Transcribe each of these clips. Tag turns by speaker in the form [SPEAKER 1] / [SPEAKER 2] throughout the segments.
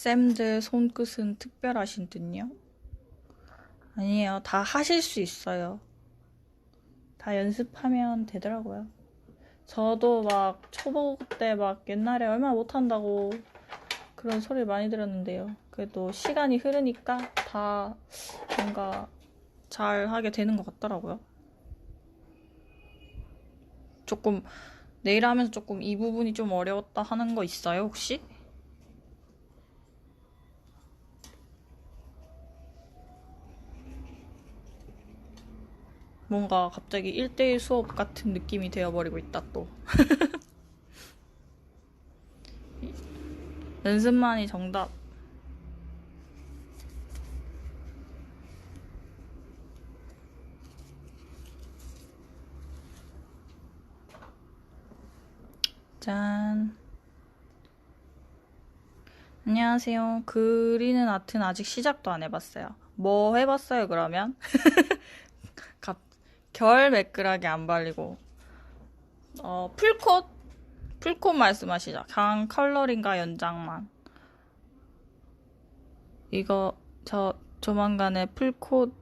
[SPEAKER 1] 쌤들 손끝은 특별하신 듯요? 아니에요. 다 하실 수 있어요. 다 연습하면 되더라고요. 저도 막 초보 때 막 옛날에 얼마나 못한다고 그런 소리를 많이 들었는데요. 그래도 시간이 흐르니까 다 뭔가 잘 하게 되는 것 같더라고요. 조금 내일 하면서 조금 이 부분이 좀 어려웠다 하는 거 있어요, 혹시? 뭔가 갑자기 1대1 수업 같은 느낌이 되어버리고 있다, 또. 연습만이 정답. 짠. 안녕하세요. 그리는 아트는 아직 시작도 안 해봤어요. 뭐 해봤어요, 그러면? 갑, 결 매끈하게 안 발리고. 어, 풀콧? 풀콧 말씀하시죠. 강 컬러링과 연장만. 이거, 저, 조만간에 풀콧,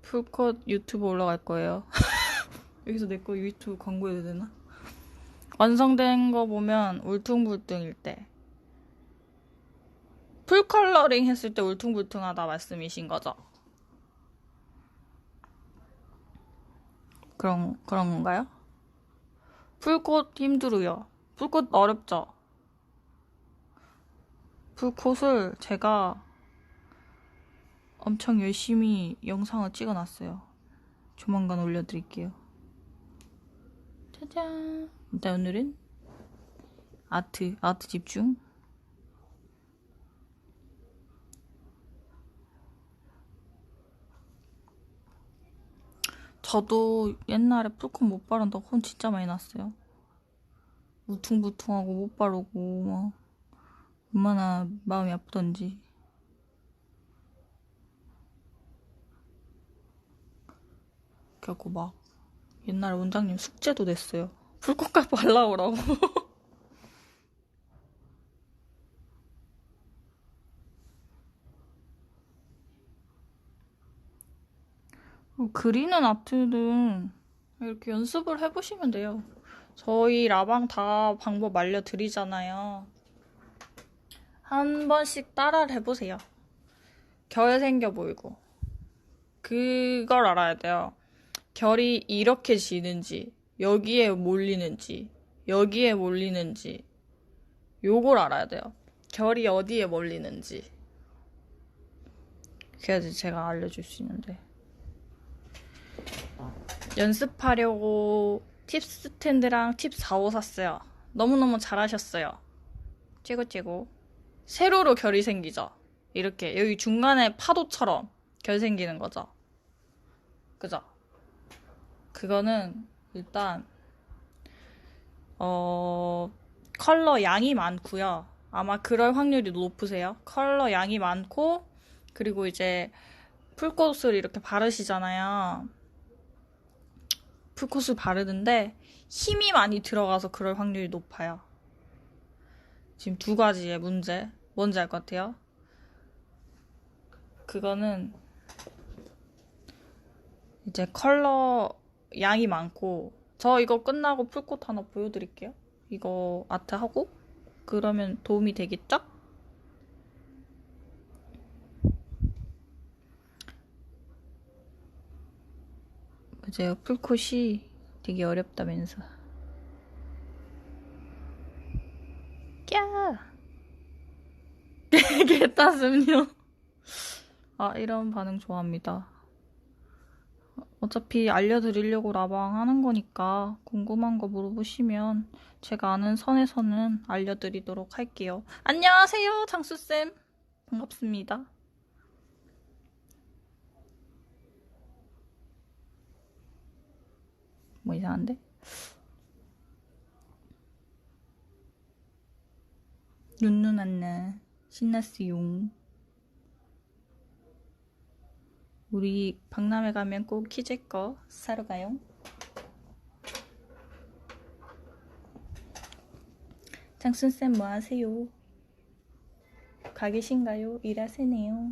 [SPEAKER 1] 풀콧 유튜브 올라갈 거예요. 여기서 내 거 유튜브 광고해도 되나? 완성된 거 보면 울퉁불퉁일 때. 풀 컬러링 했을 때 울퉁불퉁하다 말씀이신 거죠? 그런, 그런 건가요? 풀꽃 힘들어요. 풀꽃 어렵죠? 풀꽃을 제가 엄청 열심히 영상을 찍어놨어요. 조만간 올려드릴게요. 짜잔. 일단 오늘은 아트, 아트 집중. 저도 옛날에 풀컷 못 바른다고 혼 진짜 많이 났어요. 우퉁부퉁하고 못 바르고 막 얼마나 마음이 아프던지. 그래갖고 막 옛날에 원장님 숙제도 냈어요. 풀꽃깔 발라오라고. 그리는 아트는 이렇게 연습을 해보시면 돼요. 저희 라방 다 방법 알려드리잖아요. 한 번씩 따라를 해보세요. 결 생겨 보이고. 그걸 알아야 돼요. 결이 이렇게 지는지, 여기에 몰리는지, 여기에 몰리는지, 요걸 알아야 돼요. 결이 어디에 몰리는지. 그래야지 제가 알려줄 수 있는데. 연습하려고 팁 스탠드랑 팁 4, 5 샀어요. 너무너무 잘하셨어요. 찌고찌고. 세로로 결이 생기죠? 이렇게. 여기 중간에 파도처럼 결 생기는 거죠? 그죠? 그거는 일단, 어, 컬러 양이 많고요. 아마 그럴 확률이 높으세요. 컬러 양이 많고, 그리고 이제 풀꽃을 이렇게 바르시잖아요. 풀콧을 바르는데 힘이 많이 들어가서 그럴 확률이 높아요. 지금 두 가지의 문제. 뭔지 알 것 같아요? 그거는 이제 컬러 양이 많고 저 이거 끝나고 풀꽃 하나 보여드릴게요. 이거 아트 하고 그러면 도움이 되겠죠? 맞아요. 풀콧이 되게 어렵다면서. 꺄! 개따슴요. 아, 이런 반응 좋아합니다. 어차피 알려드리려고 라방 하는 거니까 궁금한 거 물어보시면 제가 아는 선에서는 알려드리도록 할게요. 안녕하세요, 장수쌤. 반갑습니다. 뭐 이상한데? 눈눈 안나 신났어용 우리 박람회 가면 꼭거 사러 가요. 장순쌤 뭐 하세요? 가 계신가요? 일하세요.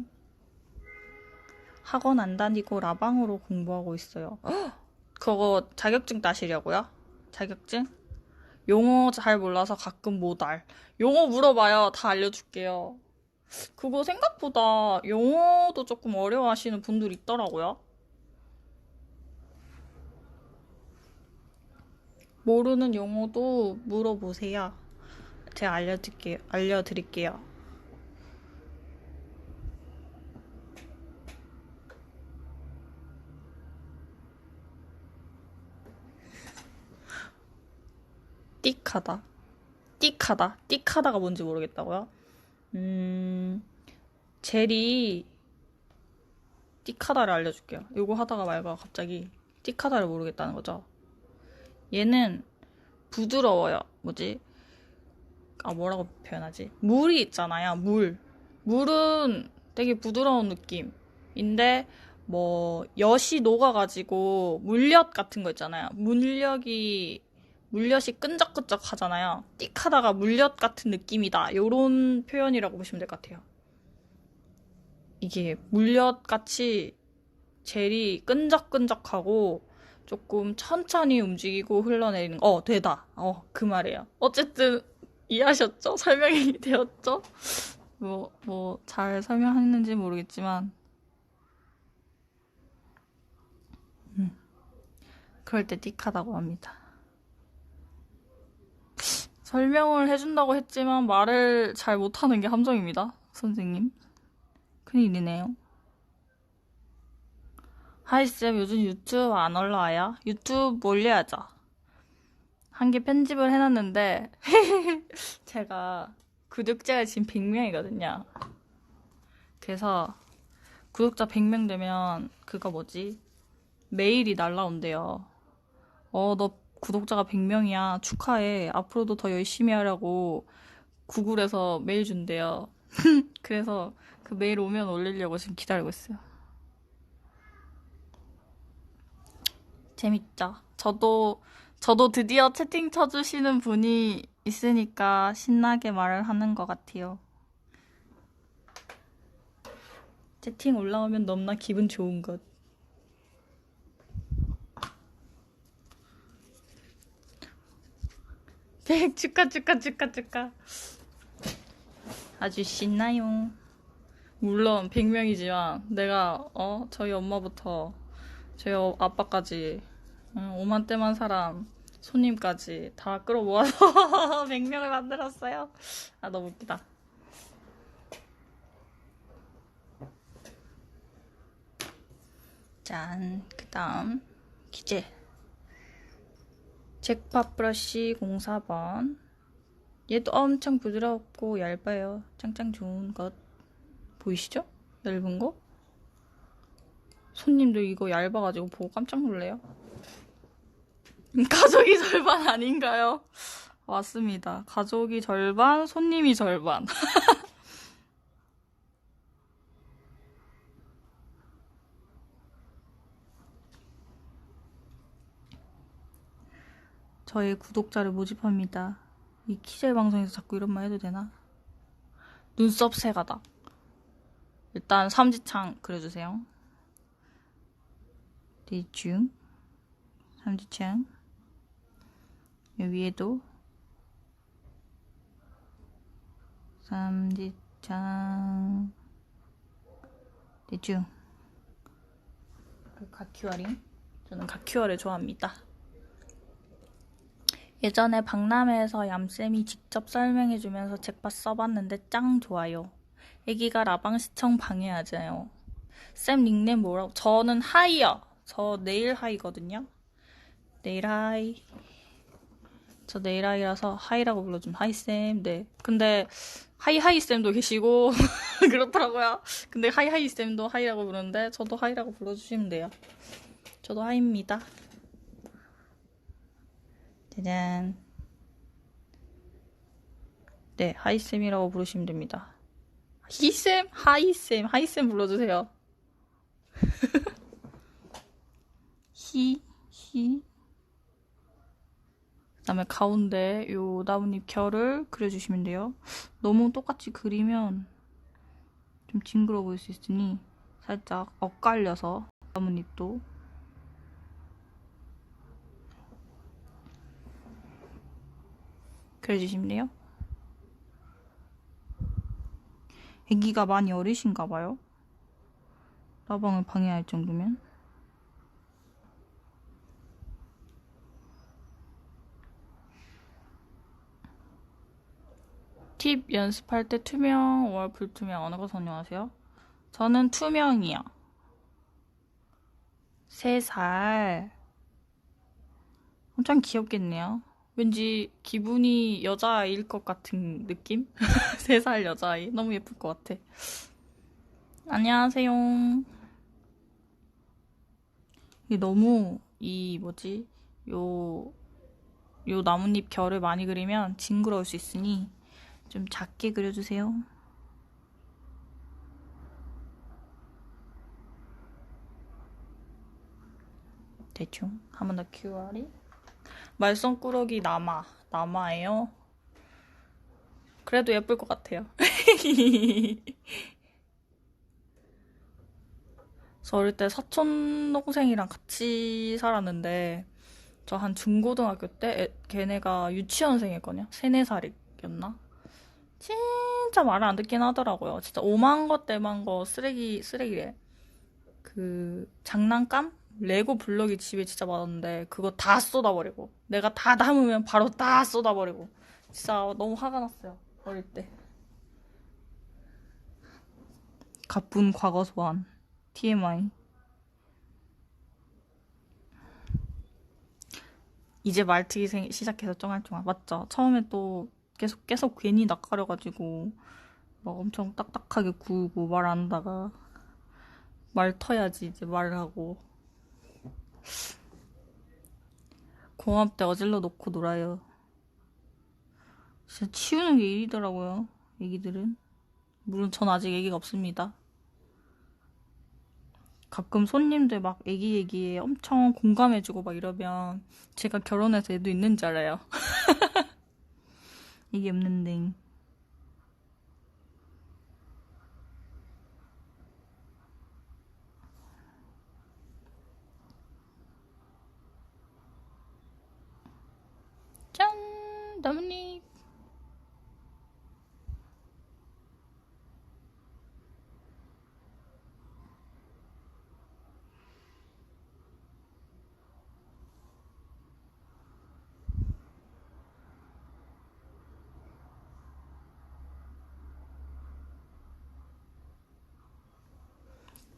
[SPEAKER 1] 학원 안 다니고 라방으로 공부하고 있어요. 헉! 그거 자격증 따시려고요? 자격증? 용어 잘 몰라서 가끔 못 알. 용어 물어봐요. 다 알려줄게요. 그거 생각보다 영어도 조금 어려워하시는 분들 있더라고요. 모르는 용어도 물어보세요. 제가 알려드릴게요. 알려드릴게요. 띡하다. 띡하다. 띡하다가 뭔지 모르겠다고요? 음, 젤이 띡하다를 알려줄게요. 요거 하다가 말고 갑자기 띡하다를 모르겠다는 거죠. 얘는 부드러워요. 뭐지? 아, 뭐라고 표현하지? 물이 있잖아요. 물. 물은 되게 부드러운 느낌인데, 뭐, 엿이 녹아가지고, 물엿 같은 거 있잖아요. 물엿이, 물엿이 끈적끈적 하잖아요. 띡 하다가 물엿 같은 느낌이다. 요런 표현이라고 보시면 될 것 같아요. 이게 물엿 같이 젤이 끈적끈적하고, 조금 천천히 움직이고 흘러내리는 거. 어, 되다. 어, 그 말이에요. 어쨌든 이해하셨죠? 설명이 되었죠? 뭐, 뭐, 잘 설명했는지 모르겠지만, 음, 그럴 때 띡하다고 합니다. 설명을 해준다고 했지만 말을 잘 못하는 게 함정입니다, 선생님. 큰일이네요. 하이쌤, 요즘 유튜브 안 올라와요? 유튜브 올려야죠. 한 개 편집을 해놨는데, 제가 구독자가 지금 100명이거든요. 그래서 구독자 100명 되면 그거 뭐지? 메일이 날라온대요. 어, 너 구독자가 100명이야. 축하해. 앞으로도 더 열심히 하라고 구글에서 메일 준대요. 그래서 그 메일 오면 올리려고 지금 기다리고 있어요. 재밌죠? 저도, 저도 드디어 채팅 쳐주시는 분이 있으니까 신나게 말을 하는 것 같아요. 채팅 올라오면 너무나 기분 좋은 것. 백 축하 축하 축하 축하. 아주 신나요. 물론 100명이지만 내가 어 저희 엄마부터 저희 어- 아빠까지 응, 오만때만 사람 손님까지 다 끌어모아서 100명을 만들었어요. 아 너무 웃기다. 짠, 그 다음 기재 잭팟 브러쉬 04번 얘도 엄청 부드럽고 얇아요. 짱짱 좋은 것 보이시죠? 얇은 거? 손님들 이거 얇아가지고 보고 깜짝 놀래요. 가족이 절반 아닌가요? 맞습니다. 가족이 절반, 손님이 절반. 저의 구독자를 모집합니다. 이 키젤 방송에서 자꾸 이런 말 해도 되나? 눈썹 새가다. 일단 삼지창 그려주세요. 대충 삼지창 여 위에도 삼지창 대충 그 가큐어링 저는 가큐어를 좋아합니다. 예전에 박람회에서 얌쌤이 직접 설명해주면서 책팟 써봤는데 짱 좋아요. 애기가 라방 시청 방해하잖아요. 쌤 닉네임 뭐라고? 저는 하이요. 저 네일 하이거든요. 네일 하이. 저 네일 하이라서 하이라고 불러주면 하이 쌤. 네. 근데 하이 하이 쌤도 계시고 그렇더라고요. 근데 하이 하이 쌤도 하이라고 부르는데 저도 하이라고 불러주시면 돼요. 저도 하이입니다. 짜잔. 네, 하이쌤이라고 부르시면 됩니다. 히쌤? 하이쌤, 하이쌤 불러주세요. 히, 히. 그 다음에 가운데 요 나뭇잎 결을 그려주시면 돼요. 너무 똑같이 그리면 좀 징그러워 보일 수 있으니 살짝 엇갈려서 나뭇잎도 그려주시면 돼요. 애기가 많이 어리신가 봐요. 라방을 방해할 정도면. 팁 연습할 때 투명, 월 불투명 어느 거 선호하세요? 저는 투명이요. 3살. 엄청 귀엽겠네요. 왠지 기분이 여자아이일 것 같은 느낌? 3살 여자아이. 너무 예쁠 것 같아. 안녕하세요. 이게 너무, 이, 뭐지, 요, 요 나뭇잎 결을 많이 그리면 징그러울 수 있으니 좀 작게 그려주세요. 대충 한 번더 QR이 말썽꾸러기 남아 남아예요. 그래도 예쁠 것 같아요. 저 어릴 때 사촌 동생이랑 같이 살았는데 저 한 중고등학교 때 애- 걔네가 유치원생이었거든요. 세네 살이었나? 진짜 말을 안 듣긴 하더라고요. 진짜 오만 거 때만 거 쓰레기 쓰레기래. 그 장난감 레고 블럭이 집에 진짜 많았는데 그거 다 쏟아버리고 내가 다 담으면 바로 다 쏟아버리고 진짜 너무 화가 났어요 어릴 때. 가쁜 과거 소환 TMI 이제 말트기 생- 시작해서 쫑알쫑알. 맞죠? 처음에 또 계속 계속 괜히 낯가려가지고 막 엄청 딱딱하게 구우고 말 안 하다가 말 터야지 이제 말을 하고 공업 때 어질러 놓고 놀아요. 진짜 치우는 게 일이더라고요. 애기들은. 물론 전 아직 애기가 없습니다. 가끔 손님들 막 애기 얘기에 엄청 공감해주고 막 이러면 제가 결혼해서 애도 있는 줄 알아요. 애기 없는데. 짠! 나뭇잎.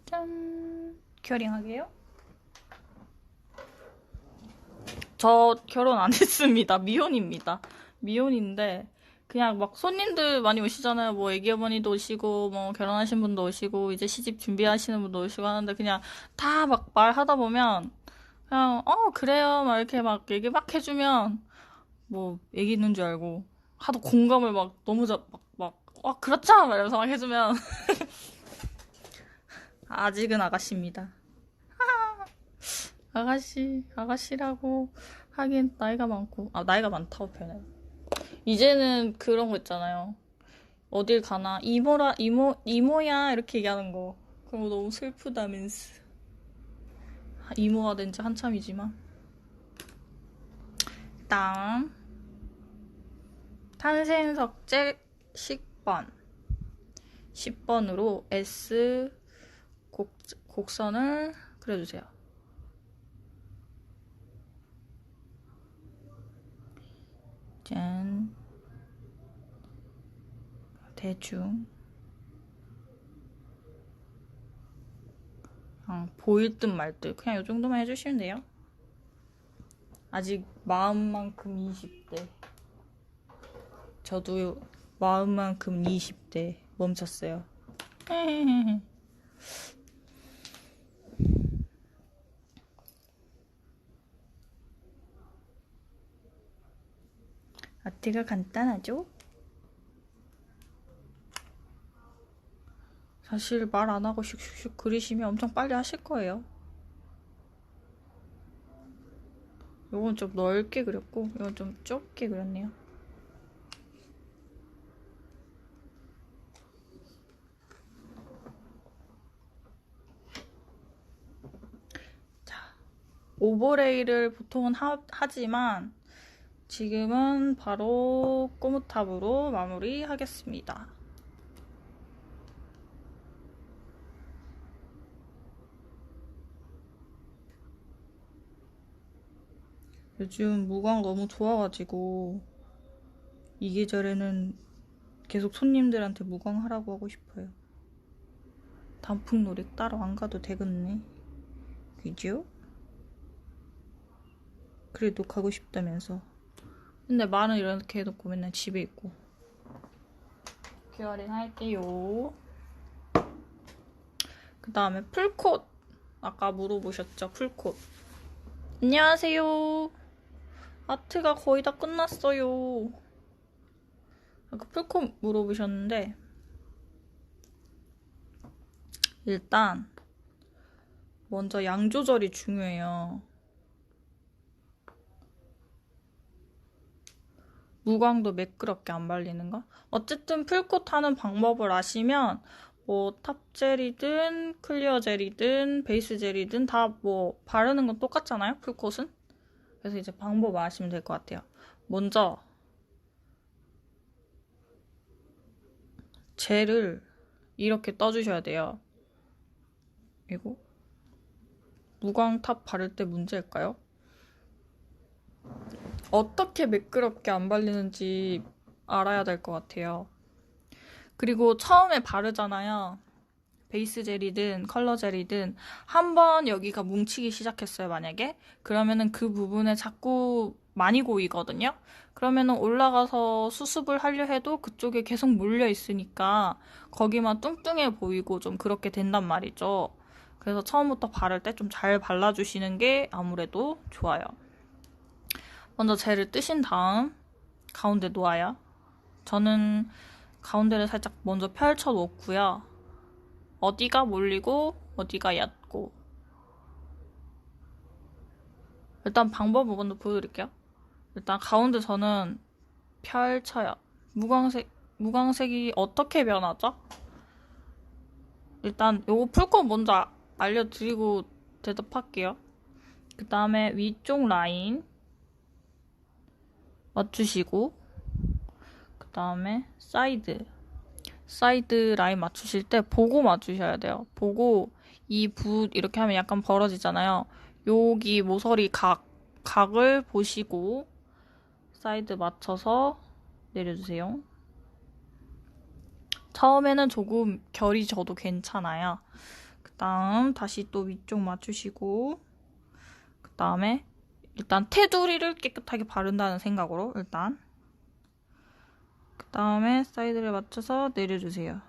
[SPEAKER 1] 짠! 큐어링 하게요? 저 결혼 안 했습니다. 미혼입니다. 미혼인데 그냥 막 손님들 많이 오시잖아요. 뭐 애기 어머니도 오시고 뭐 결혼하신 분도 오시고 이제 시집 준비하시는 분도 오시고 하는데 그냥 다 막 말하다 보면 그냥 어 그래요 막 이렇게 막 얘기 막 해주면 뭐 애기 있는 줄 알고 하도 공감을 막 너무 막막어 그렇죠 막 이러면서 막 해주면 아직은 아가씨입니다. 아가씨, 아가씨라고 하긴 나이가 많고, 아, 나이가 많다고 표현해. 이제는 그런 거 있잖아요. 어딜 가나, 이모라, 이모, 이모야, 이렇게 얘기하는 거. 그런 거 너무 슬프다면서. 아, 이모가 된 지 한참이지만. 다음. 탄생석재 10번. 10번으로 S 곡, 곡선을 그려주세요. 짠. 대충. 그냥 보일 듯 말 듯. 그냥 이 정도만 해주시면 돼요. 아직 마음만큼 20대. 저도 마음만큼 20대 멈췄어요. 되게 간단하죠? 사실 말 안 하고 슉슉슉 그리시면 엄청 빨리 하실 거예요. 요건 좀 넓게 그렸고 이건 좀 좁게 그렸네요. 자, 오버레이를 보통은 하, 하지만 지금은 바로 꼬무탑으로 마무리하겠습니다. 요즘 무광 너무 좋아가지고 이 계절에는 계속 손님들한테 무광 하라고 하고 싶어요. 단풍놀이 따로 안 가도 되겠네. 그죠? 그래도 가고 싶다면서. 근데 말은 이렇게 해놓고 맨날 집에 있고. 큐어링 할게요. 그 다음에 풀콧. 아까 물어보셨죠? 풀콧. 안녕하세요. 아트가 거의 다 끝났어요. 아까 풀콧 물어보셨는데, 일단, 먼저 양 조절이 중요해요. 무광도 매끄럽게 안 발리는 거? 어쨌든 풀콧 하는 방법을 아시면 뭐 탑젤이든 클리어 젤이든 베이스 젤이든 다 뭐 바르는 건 똑같잖아요 풀콧은 그래서 이제 방법 아시면 될 것 같아요 먼저 젤을 이렇게 떠주셔야 돼요 이거 무광 탑 바를 때 문제일까요? 어떻게 매끄럽게 안 발리는지 알아야 될 것 같아요. 그리고 처음에 바르잖아요. 베이스 젤이든 컬러 젤이든 한 번 여기가 뭉치기 시작했어요, 만약에. 그러면은 그 부분에 자꾸 많이 고이거든요. 그러면은 올라가서 수습을 하려 해도 그쪽에 계속 물려 있으니까 거기만 뚱뚱해 보이고 좀 그렇게 된단 말이죠. 그래서 처음부터 바를 때 좀 잘 발라주시는 게 아무래도 좋아요. 먼저 젤을 뜨신 다음 가운데 놓아요. 저는 가운데를 살짝 먼저 펼쳐 놓고요. 어디가 몰리고 어디가 얕고 일단 방법을 먼저 보여드릴게요. 일단 가운데 저는 펼쳐요. 무광색 무광색이 어떻게 변하죠? 일단 요거 풀컷 먼저 알려드리고 대답할게요. 그 다음에 위쪽 라인 맞추시고 그 다음에 사이드 사이드 라인 맞추실 때 보고 맞추셔야 돼요. 보고 이 붓 이렇게 하면 약간 벌어지잖아요. 여기 모서리 각 각을 보시고 사이드 맞춰서 내려주세요. 처음에는 조금 결이 져도 괜찮아요. 그 다음 다시 또 위쪽 맞추시고 그 다음에 일단 테두리를 깨끗하게 바른다는 생각으로 일단 그 다음에 사이드를 맞춰서 내려주세요.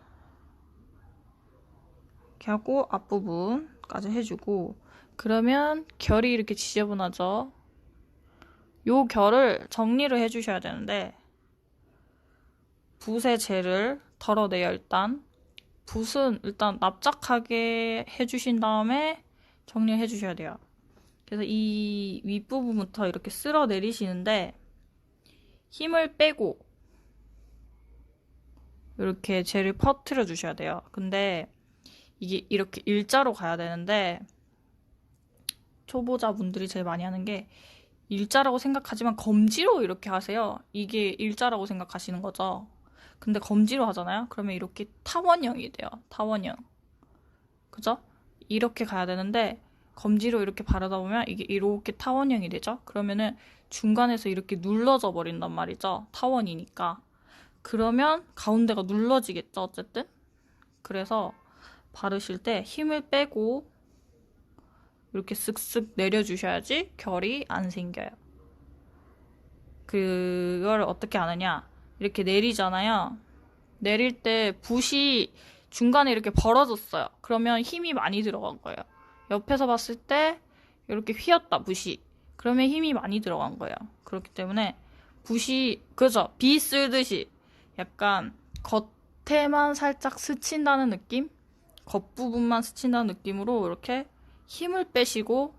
[SPEAKER 1] 이렇게 하고 앞부분까지 해주고 그러면 결이 이렇게 지저분하죠. 요 결을 정리를 해주셔야 되는데 붓의 젤을 덜어내요 일단 붓은 일단 납작하게 해주신 다음에 정리해 주셔야 돼요. 그래서 이 윗부분부터 이렇게 쓸어 내리시는데 힘을 빼고 이렇게 젤을 퍼트려 주셔야 돼요. 근데 이게 이렇게 일자로 가야 되는데 초보자분들이 제일 많이 하는 게 일자라고 생각하지만 검지로 이렇게 하세요. 이게 일자라고 생각하시는 거죠. 근데 검지로 하잖아요. 그러면 이렇게 타원형이 돼요. 타원형. 그죠? 이렇게 가야 되는데 검지로 이렇게 바르다 보면 이게 이렇게 타원형이 되죠? 그러면은 중간에서 이렇게 눌러져 버린단 말이죠. 타원이니까. 그러면 가운데가 눌러지겠죠, 어쨌든? 그래서 바르실 때 힘을 빼고 이렇게 쓱쓱 내려주셔야지 결이 안 생겨요. 그걸 어떻게 하느냐? 이렇게 내리잖아요. 내릴 때 붓이 중간에 이렇게 벌어졌어요. 그러면 힘이 많이 들어간 거예요. 옆에서 봤을 때 이렇게 휘었다 붓이. 그러면 힘이 많이 들어간 거예요 그렇기 때문에 붓이 그죠? 비 쓸듯이 약간 겉에만 살짝 스친다는 느낌? 겉부분만 스친다는 느낌으로 이렇게 힘을 빼시고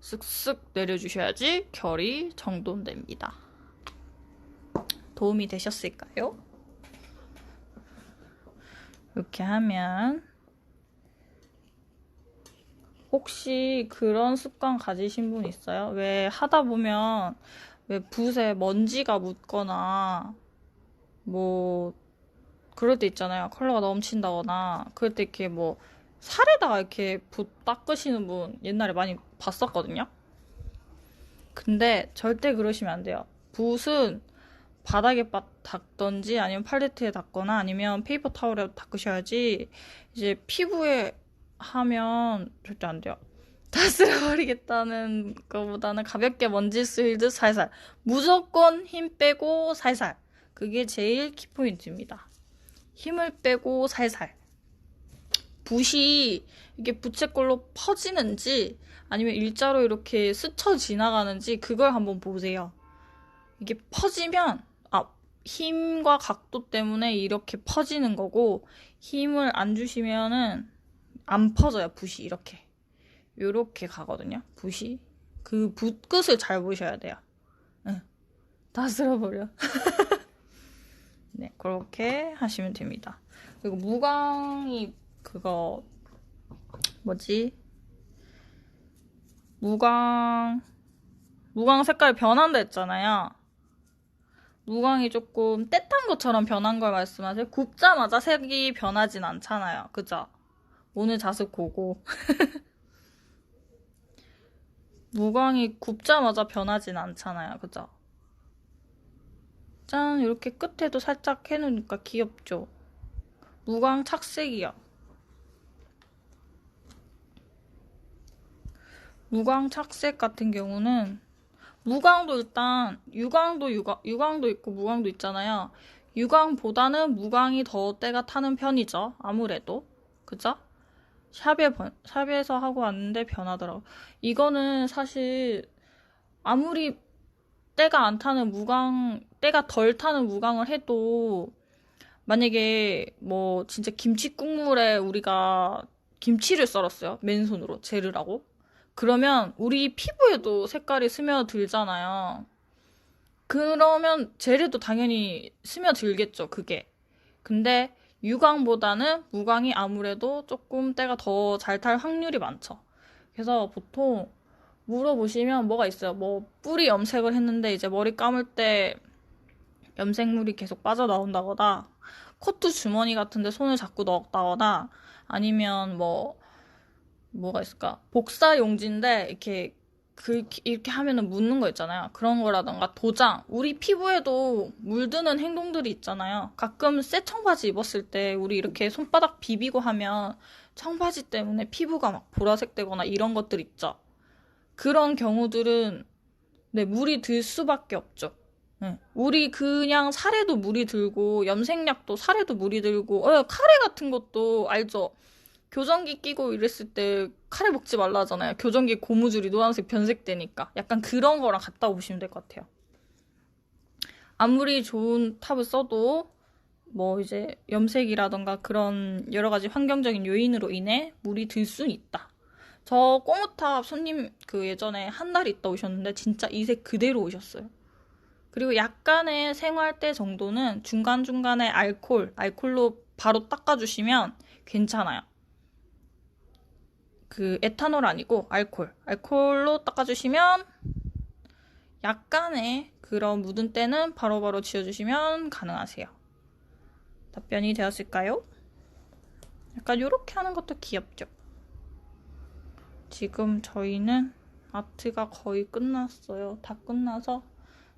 [SPEAKER 1] 쓱쓱 내려주셔야지 결이 정돈됩니다. 도움이 되셨을까요? 이렇게 하면 혹시 그런 습관 가지신 분 있어요? 왜 하다 보면 왜 붓에 먼지가 묻거나 뭐 그럴 때 있잖아요. 컬러가 넘친다거나 그럴 때 이렇게 뭐 살에다가 이렇게 붓 닦으시는 분 옛날에 많이 봤었거든요. 근데 절대 그러시면 안 돼요. 붓은 바닥에 빠- 닦던지 아니면 팔레트에 닦거나 아니면 페이퍼 타올에 닦으셔야지 이제 피부에 하면 절대 안 돼요. 다 쓸어버리겠다는 것보다는 가볍게 먼지 쓸듯 살살. 무조건 힘 빼고 살살. 그게 제일 키포인트입니다. 힘을 빼고 살살. 붓이 이게 부채꼴로 퍼지는지 아니면 일자로 이렇게 스쳐 지나가는지 그걸 한번 보세요. 이게 퍼지면 아 힘과 각도 때문에 이렇게 퍼지는 거고 힘을 안 주시면은 안 퍼져요 붓이 이렇게 요렇게 가거든요 붓이 그 붓 끝을 잘 보셔야 돼요 응. 다 쓸어버려 네 그렇게 하시면 됩니다 그리고 무광이 그거 뭐지 무광 무광 색깔이 변한다 했잖아요 무광이 조금 때탄 것처럼 변한 걸 말씀하세요? 굽자마자 색이 변하진 않잖아요. 그죠? 오늘 자습 고고. 무광이 굽자마자 변하진 않잖아요. 그죠? 짠, 이렇게 끝에도 살짝 해놓으니까 귀엽죠? 무광 착색이요. 무광 착색 같은 경우는 무광도 일단 유광도 유광, 유광도 있고 무광도 있잖아요. 유광보다는 무광이 더 때가 타는 편이죠. 아무래도. 그죠? 샵에, 번- 샵에서 하고 왔는데 변하더라고. 이거는 사실 아무리 때가 안 타는 무광, 때가 덜 타는 무광을 해도 만약에 뭐 진짜 김치 국물에 우리가 김치를 썰었어요. 맨손으로 재르라고. 그러면 우리 피부에도 색깔이 스며들잖아요. 그러면 젤에도 당연히 스며들겠죠, 그게. 근데 유광보다는 무광이 아무래도 조금 때가 더 잘 탈 확률이 많죠. 그래서 보통 물어보시면 뭐가 있어요. 뭐 뿌리 염색을 했는데 이제 머리 감을 때 염색물이 계속 빠져나온다거나 코트 주머니 같은데 손을 자꾸 넣었다거나 아니면 뭐 뭐가 있을까? 복사 용지인데 이렇게 그 이렇게 하면은 묻는 거 있잖아요. 그런 거라던가 도장. 우리 피부에도 물드는 행동들이 있잖아요. 가끔 새 청바지 입었을 때 우리 이렇게 손바닥 비비고 하면 청바지 때문에 피부가 막 보라색 되거나 이런 것들 있죠. 그런 경우들은 네, 물이 들 수밖에 없죠. 네. 우리 그냥 살에도 물이 들고 염색약도 살에도 물이 들고 어, 카레 같은 것도 알죠? 교정기 끼고 이랬을 때 카레 먹지 말라 하잖아요. 교정기 고무줄이 노란색 변색되니까. 약간 그런 거랑 같다 보시면 될 것 같아요. 아무리 좋은 탑을 써도 뭐 이제 염색이라던가 그런 여러 가지 환경적인 요인으로 인해 물이 들 수는 있다. 저 꼬무탑 손님 그 예전에 한 달 있다 오셨는데 진짜 이색 그대로 오셨어요. 그리고 약간의 생활때 정도는 중간중간에 알콜, 알콜로 바로 닦아주시면 괜찮아요. 그 에탄올 아니고 알콜. 알콜로 닦아주시면 약간의 그런 묻은 때는 바로바로 지워주시면 가능하세요. 답변이 되었을까요? 약간 이렇게 하는 것도 귀엽죠? 지금 저희는 아트가 거의 끝났어요. 다 끝나서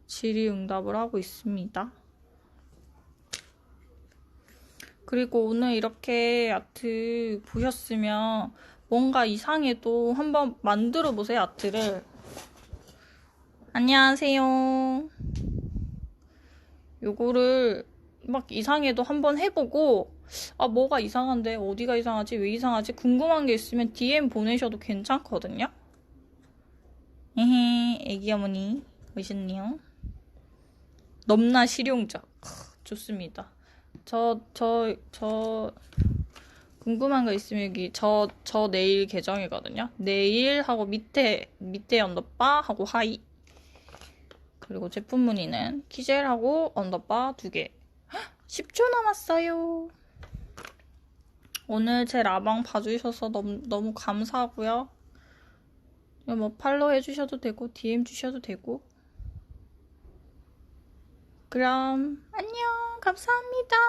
[SPEAKER 1] 질의응답을 하고 있습니다. 그리고 오늘 이렇게 아트 보셨으면 뭔가 이상해도 한번 만들어 보세요, 아트를. 안녕하세요. 요거를 막 이상해도 한번 해보고, 아, 뭐가 이상한데, 어디가 이상하지, 왜 이상하지, 궁금한 게 있으면 DM 보내셔도 괜찮거든요? 에헤, 애기 어머니, 오셨네요. 넘나 실용적. 좋습니다. 저, 저, 저, 궁금한 거 있으면 여기 저, 저 내일 계정이거든요. 내일 하고 밑에, 밑에 언더바 하고 하이. 그리고 제품 문의는 키젤하고 언더바 두 개. 10초 남았어요. 오늘 제 라방 봐주셔서 너무, 너무 감사하고요. 뭐 팔로우 해주셔도 되고 DM 주셔도 되고 그럼 안녕 감사합니다.